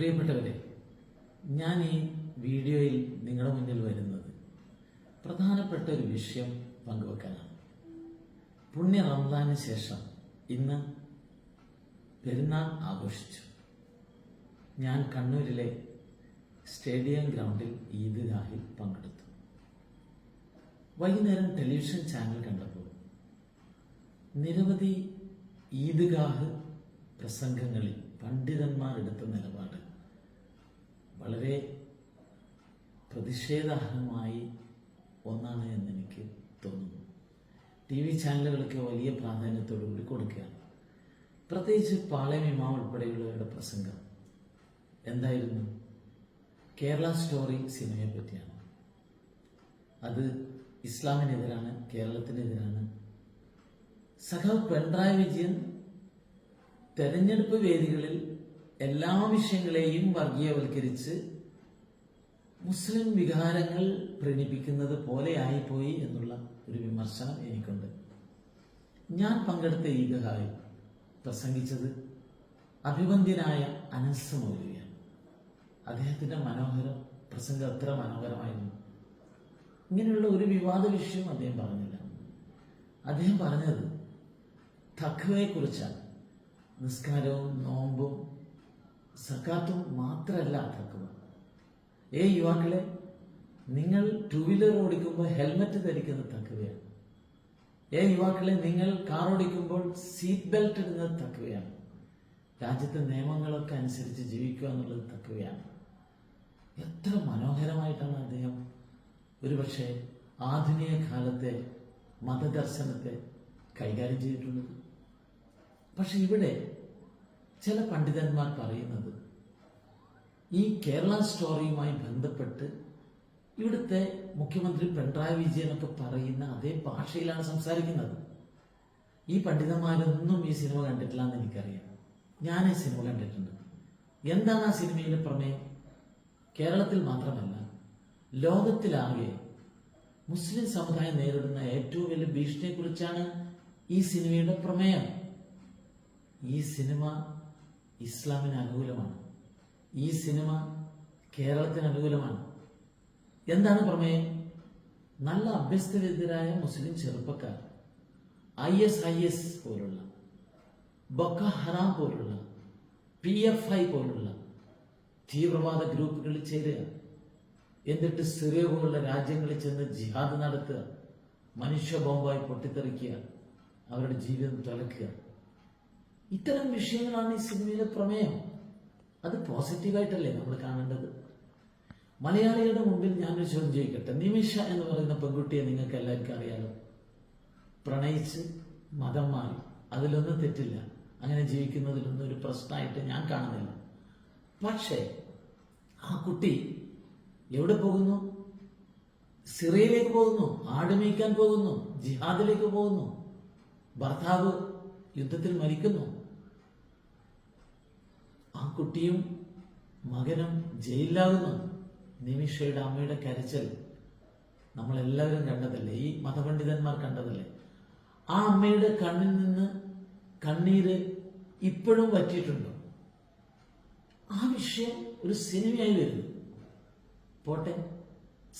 പ്രിയപ്പെട്ടവരെ ഞാൻ ഈ വീഡിയോയിൽ നിങ്ങളുടെ മുന്നിൽ വരുന്നത് പ്രധാനപ്പെട്ട ഒരു വിഷയം പങ്കുവെക്കാനാണ്. പുണ്യ റംസാന് ശേഷം ഇന്ന് പെരുന്നാൾ ആഘോഷിച്ചു. ഞാൻ കണ്ണൂരിലെ സ്റ്റേഡിയം ഗ്രൗണ്ടിൽ ഈദ്ഗാഹിൽ പങ്കെടുത്തു. വൈകുന്നേരം ടെലിവിഷൻ ചാനൽ കണ്ടപ്പോൾ നിരവധി ഈദ്ഗാഹ് പ്രസംഗങ്ങളിൽ പണ്ഡിതന്മാർ എടുത്ത നിലപാട് വളരെ പ്രതിഷേധാർഹമായി ഒന്നാണ് എന്ന് എനിക്ക് തോന്നുന്നു. ടി വി ചാനലുകളൊക്കെ വലിയ പ്രാധാന്യത്തോടു കൂടി കൊടുക്കുകയാണ്. പ്രത്യേകിച്ച് പാളയം ഇമാം ഉൾപ്പെടെയുള്ളവരുടെ പ്രസംഗം എന്തായിരുന്നു? കേരള സ്റ്റോറി സിനിമയെ പറ്റിയാണ്. അത് ഇസ്ലാമിനെതിരാണ് കേരളത്തിനെതിരാണ്. സഖാവ് പിണറായി വിജയൻ തെരഞ്ഞെടുപ്പ് വേദികളിൽ എല്ലാ വിഷയങ്ങളെയും വർഗീയവൽക്കരിച്ച് മുസ്ലിം വികാരങ്ങൾ പ്രകടിപ്പിക്കുന്നത് പോലെയായിപ്പോയി എന്നുള്ള ഒരു വിമർശനം എനിക്കുണ്ട്. ഞാൻ പങ്കെടുത്ത ഈഗഹായി പ്രസംഗിച്ചത് അഭിവന്ദ്യനായ അനസ് മൗലവിയാണ്. അദ്ദേഹത്തിന്റെ മനോഹരം പ്രസംഗം അത്ര മനോഹരമായിരുന്നു. ഇങ്ങനെയുള്ള ഒരു വിവാദ വിഷയം അദ്ദേഹം പറഞ്ഞില്ല. അദ്ദേഹം പറഞ്ഞത് തഖ്വയെക്കുറിച്ചാണ്. നിസ്കാരവും നോമ്പും സക്കാത്തും മാത്രമല്ല അതാക്കുക ഏ യുവാക്കളെ നിങ്ങൾ ടൂ വീലർ ഓടിക്കുമ്പോൾ ഹെൽമറ്റ് ധരിക്കുന്നത് തക്കുകയാണ് ഏ യുവാക്കളെ നിങ്ങൾ കാർ ഓടിക്കുമ്പോൾ സീറ്റ് ബെൽറ്റ് ഇടുന്നത് തക്കുകയാണ് രാജ്യത്തെ നിയമങ്ങളൊക്കെ അനുസരിച്ച് ജീവിക്കുക എന്നുള്ളത് തക്കുകയാണ് എത്ര മനോഹരമായിട്ടാണ് അദ്ദേഹം ഒരുപക്ഷെ ആധുനിക കാലത്തെ മതദർശനത്തെ കൈകാര്യം ചെയ്തിട്ടുള്ളത്. പക്ഷെ ഇവിടെ ചില പണ്ഡിതന്മാർ പറയുന്നത് ഈ കേരള സ്റ്റോറിയുമായി ബന്ധപ്പെട്ട് ഇവിടുത്തെ മുഖ്യമന്ത്രി പിണറായി വിജയനൊക്കെ പറയുന്ന അതേ ഭാഷയിലാണ് സംസാരിക്കുന്നത്. ഈ പണ്ഡിതന്മാരൊന്നും ഈ സിനിമ കണ്ടിട്ടില്ല എന്ന് എനിക്കറിയാം. ഞാൻ ഈ സിനിമ കണ്ടിട്ടുണ്ട്. എന്താണ് ആ സിനിമയിലെ പ്രമേയം? കേരളത്തിൽ മാത്രമല്ല ലോകത്തിലാകെ മുസ്ലിം സമുദായം നേരിടുന്ന ഏറ്റവും വലിയ ഭീഷണിയെക്കുറിച്ചാണ് ഈ സിനിമയുടെ പ്രമേയം. ഈ സിനിമ ഇസ്ലാമിന് അനുകൂലമാണ്. ഈ സിനിമ കേരളത്തിന് അനുകൂലമാണ്. എന്താണ് പ്രമേയം? നല്ല അഭ്യസ്തവിദ്യരായ മുസ്ലിം ചെറുപ്പക്കാർ ഐ എസ് ഐ എസ് പോലുള്ള ബൊക്ക ഹറാം പോലുള്ള പി എഫ് ഐ പോലുള്ള തീവ്രവാദ ഗ്രൂപ്പുകളിൽ ചേരുക. എന്നിട്ട് സിറിയ പോലുള്ള രാജ്യങ്ങളിൽ ചെന്ന് ജിഹാദ് നടത്തുക. മനുഷ്യ ബോംബായി പൊട്ടിത്തെറിക്കുക. അവരുടെ ജീവിതം തുലക്കുക ഇത്തരം വിഷയങ്ങളാണ് ഈ സിനിമയിലെ പ്രമേയം. അത് പോസിറ്റീവായിട്ടല്ലേ നമ്മൾ കാണേണ്ടത്? മലയാളികളുടെ മുമ്പിൽ ഞാനൊരു ചോദ്യം ചോദിക്കട്ടെ? നിമിഷ എന്ന് പറയുന്ന പെൺകുട്ടിയെ നിങ്ങൾക്ക് എല്ലാവർക്കും അറിയാലോ. പ്രണയിച്ച് മതം മാറി. അതിലൊന്നും തെറ്റില്ല. അങ്ങനെ ജീവിക്കുന്നതിലൊന്നും ഒരു പ്രശ്നമായിട്ട് ഞാൻ കാണുന്നില്ല. പക്ഷേ ആ കുട്ടി എവിടെ പോകുന്നു? സിറിയയിലേക്ക് പോകുന്നു? ആട് മേയ്ക്കാൻ പോകുന്നു? ജിഹാദിലേക്ക് പോകുന്നു? ഭർത്താവ് യുദ്ധത്തിൽ മരിക്കുന്നു? ആ കുട്ടിയും മകനും ജയിലിലാകുന്ന നിമിഷയുടെ അമ്മയുടെ കരച്ചൽ നമ്മളെല്ലാവരും കണ്ടതല്ലേ? ഈ മതപണ്ഡിതന്മാർ കണ്ടതല്ലേ? ആ അമ്മയുടെ കണ്ണിൽ നിന്ന് കണ്ണീര് ഇപ്പോഴും വറ്റിയിട്ടുണ്ടോ? ആ വിഷയം ഒരു സിനിമയായി വരുന്നു. പോട്ടെ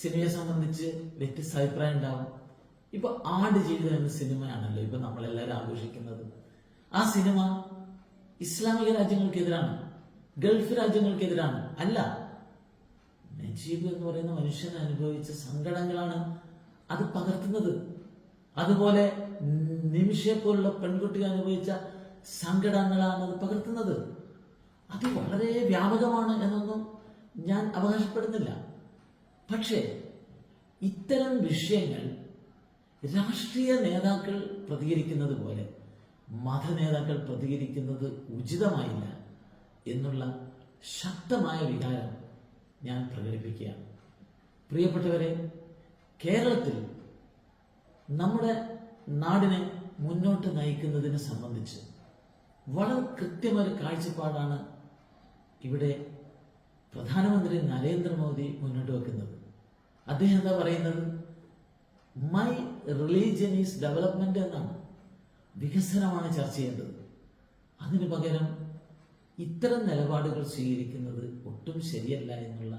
സിനിമയെ സംബന്ധിച്ച് വ്യത്യസ്ത അഭിപ്രായം ഉണ്ടാവും. ഇപ്പൊ ആട് ജീവിതം എന്ന സിനിമയാണല്ലോ ഇപ്പൊ നമ്മളെല്ലാവരും ആഘോഷിക്കുന്നത്. ആ സിനിമ ഇസ്ലാമിക രാജ്യങ്ങൾക്കെതിരാണ്. ഗൾഫ് രാജ്യങ്ങൾക്കെതിരാണ്. അല്ല നജീബ് എന്ന് പറയുന്ന മനുഷ്യൻ അനുഭവിച്ച സങ്കടങ്ങളാണ് അത് പകർത്തുന്നത്. അതുപോലെ നിമിഷയെ പോലുള്ള പെൺകുട്ടികൾ അനുഭവിച്ച സങ്കടങ്ങളാണ് അത് പകർത്തുന്നത്. അത് വളരെ വ്യാപകമാണ് എന്നൊന്നും ഞാൻ അവകാശപ്പെടുന്നില്ല. പക്ഷേ ഇത്തരം വിഷയങ്ങൾ രാഷ്ട്രീയ നേതാക്കൾ പ്രതികരിക്കുന്നത് പോലെ മത നേതാക്കൾ പ്രതികരിക്കുന്നത് ഉചിതമായില്ല. എന്നുള്ള ശക്തമായ വികാരം ഞാൻ പ്രകടിപ്പിക്കുകയാണ്. പ്രിയപ്പെട്ടവരെ കേരളത്തിൽ നമ്മുടെ നാടിനെ മുന്നോട്ട് നയിക്കുന്നതിനെ സംബന്ധിച്ച് വളരെ കൃത്യമായ കാഴ്ചപ്പാടാണ് ഇവിടെ പ്രധാനമന്ത്രി നരേന്ദ്രമോദി മുന്നോട്ട് വെക്കുന്നത്. അദ്ദേഹം എന്താ പറയുന്നത്? മൈ റിലീജിയൻ ഈസ് ഡെവലപ്മെന്റ് എന്നാണ് വികസനമാണ് ചർച്ച ചെയ്യേണ്ടത്. അതിനു പകരം ഇത്തരം നിലപാടുകൾ സ്വീകരിക്കുന്നത് ഒട്ടും ശരിയല്ല എന്നുള്ള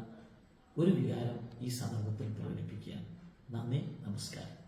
ഒരു വികാരം ഈ സന്ദർഭത്തിൽ പ്രകടിപ്പിക്കുകയാണ്. നന്ദി നമസ്കാരം.